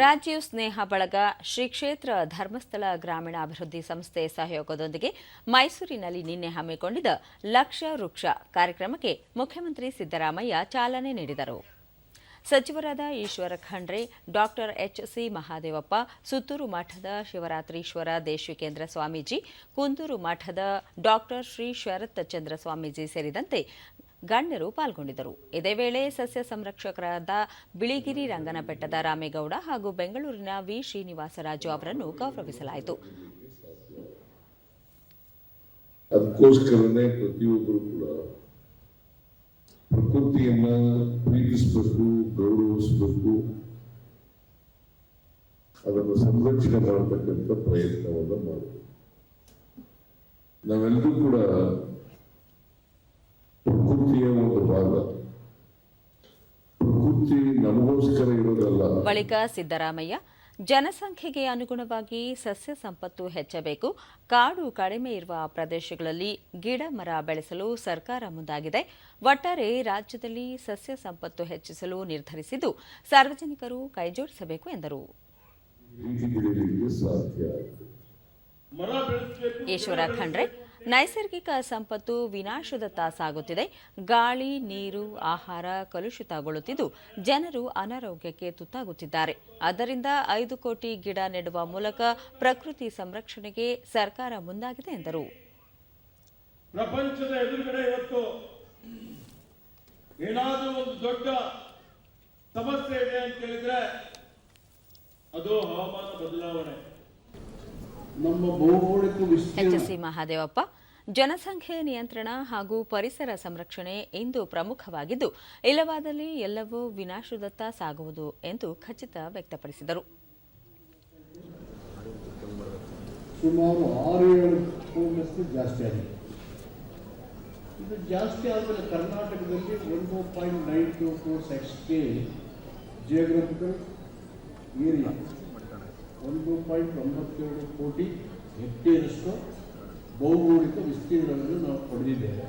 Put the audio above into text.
ರಾಜೀವ್ ಸ್ನೇಹ ಬಳಗ, ಶ್ರೀ ಕ್ಷೇತ್ರ ಧರ್ಮಸ್ಥಳ ಗ್ರಾಮೀಣಾಭಿವೃದ್ಧಿ ಸಂಸ್ಥೆ ಸಹಯೋಗದೊಂದಿಗೆ ಮೈಸೂರಿನಲ್ಲಿ ನಿನ್ನೆ ಹಮ್ಮಿಕೊಂಡಿದ್ದ ಲಕ್ಷ ವೃಕ್ಷ ಕಾರ್ಯಕ್ರಮಕ್ಕೆ ಮುಖ್ಯಮಂತ್ರಿ ಸಿದ್ದರಾಮಯ್ಯ ಚಾಲನೆ ನೀಡಿದರು. ಸಚಿವರಾದ ಈಶ್ವರ ಖಂಡ್ರೆ, ಡಾಕ್ಟರ್ ಎಚ್ಸಿ ಮಹಾದೇವಪ್ಪ, ಸುತ್ತೂರು ಮಠದ ಶಿವರಾತ್ರೀಶ್ವರ ದೇಶಿಕೇಂದ್ರ ಸ್ವಾಮೀಜಿ, ಕುಂದೂರು ಮಠದ ಡಾಕ್ಟರ್ ಶ್ರೀ ಶರತ್ ಚಂದ್ರ ಸ್ವಾಮೀಜಿ ಸೇರಿದಂತೆ ಗಣ್ಯರು ಪಾಲ್ಗೊಂಡಿದ್ದರು. ಇದೇ ವೇಳೆ ಸಸ್ಯ ಸಂರಕ್ಷಕರಾದ ಬಿಳಿಗಿರಿ ರಂಗನಬೆಟ್ಟದ ರಾಮೇಗೌಡ ಹಾಗೂ ಬೆಂಗಳೂರಿನ ವಿ. ಶ್ರೀನಿವಾಸರಾಜು ಅವರನ್ನು ಗೌರವಿಸಲಾಯಿತು. ಅದಕ್ಕೋಸ್ಕರನೇ ಪ್ರತಿಯೊಬ್ಬರು ಕೂಡ ಪ್ರಕೃತಿಯನ್ನ ಪ್ರೀತಿಸಬೇಕು, ಗೌರವಿಸಬೇಕು, ಅದನ್ನು ಸಂರಕ್ಷಣೆ ಮಾಡತಕ್ಕಂಥ ಪ್ರಯತ್ನವನ್ನ ಮಾಡಬೇಕು. ನಾವೆಲ್ಲರೂ ಕೂಡ ಭಾಗ ಪ್ರಕೃತಿ ನಮಗೋಸ್ಕರ ಇರೋದಲ್ಲ. ಬಳಿಕ ಸಿದ್ದರಾಮಯ್ಯ ಜನಸಂಖ್ಯೆಗೆ ಅನುಗುಣವಾಗಿ ಸಸ್ಯ ಸಂಪತ್ತು ಹೆಚ್ಚಬೇಕು ಕಾಡು ಕಡಿಮೆ ಇರುವ ಪ್ರದೇಶಗಳಲ್ಲಿ ಗಿಡ ಮರ ಬೆಳೆಸಲು ಸರ್ಕಾರ ಮುಂದಾಗಿದೆ. ಒಟ್ಟಾರೆ ರಾಜ್ಯದಲ್ಲಿ ಸಸ್ಯ ಸಂಪತ್ತು ಹೆಚ್ಚಿಸಲು ನಿರ್ಧರಿಸಿದ್ದು ಸಾರ್ವಜನಿಕರು ಕೈಜೋಡಿಸಬೇಕು ಎಂದರು. ಈಶ್ವರ ಖಂಡ್ರೆ ನೈಸರ್ಗಿಕ ಸಂಪತ್ತು ವಿನಾಶದತ್ತ ಸಾಗುತ್ತಿದೆ. ಗಾಳಿ, ನೀರು, ಆಹಾರ ಕಲುಷಿತಗೊಳ್ಳುತ್ತಿದ್ದು ಜನರು ಅನಾರೋಗ್ಯಕ್ಕೆ ತುತ್ತಾಗುತ್ತಿದ್ದಾರೆ. ಅದರಿಂದ ಐದು ಕೋಟಿ ಗಿಡ ನೆಡುವ ಮೂಲಕ ಪ್ರಕೃತಿ ಸಂರಕ್ಷಣೆಗೆ ಸರ್ಕಾರ ಮುಂದಾಗಿದೆ ಎಂದರು. ಪ್ರಪಂಚದ ಎದುರುಗಡೆ ಇವತ್ತು ಏನಾದರೂ ಒಂದು ದೊಡ್ಡ ಸಮಸ್ಯೆ ಇದೆ ಅಂತ ಹೇಳಿದ್ರೆ ಅದು ಹವಾಮಾನ ಬದಲಾವಣೆ. ನಮ್ಮ ಭೌಗೋಳಿಕ ಎಚ್ಎಸ್ಸಿ ಮಹಾದೇವಪ್ಪ ಜನಸಂಖ್ಯೆ ನಿಯಂತ್ರಣ ಹಾಗೂ ಪರಿಸರ ಸಂರಕ್ಷಣೆ ಇಂದು ಪ್ರಮುಖವಾಗಿದ್ದು ಇಲ್ಲವಾದಲ್ಲಿ ಎಲ್ಲವೂ ವಿನಾಶದತ್ತ ಸಾಗುವುದು ಎಂದು ಖಚಿತ ವ್ಯಕ್ತಪಡಿಸಿದರು. ಸುಮಾರು ಆರು ಏಳು ಪೌಂಡಷ್ಟು ಜಾಸ್ತಿ ಆಗಿದೆ. ಇದು ಜಾಸ್ತಿ ಆದರೆ ಕರ್ನಾಟಕದಲ್ಲಿ ಒಂದು point nine two four six K geographical area ಒಂದು ಪಾಯಿಂಟ್ ಒಂಬತ್ತೆರಡು ಕೋಟಿ ಹೆಕ್ಟೇರಷ್ಟು ಭೌಗೋಳಿಕ ವಿಸ್ತೀರ್ಣವನ್ನು ನಾವು ಪಡೆದಿದ್ದೇವೆ.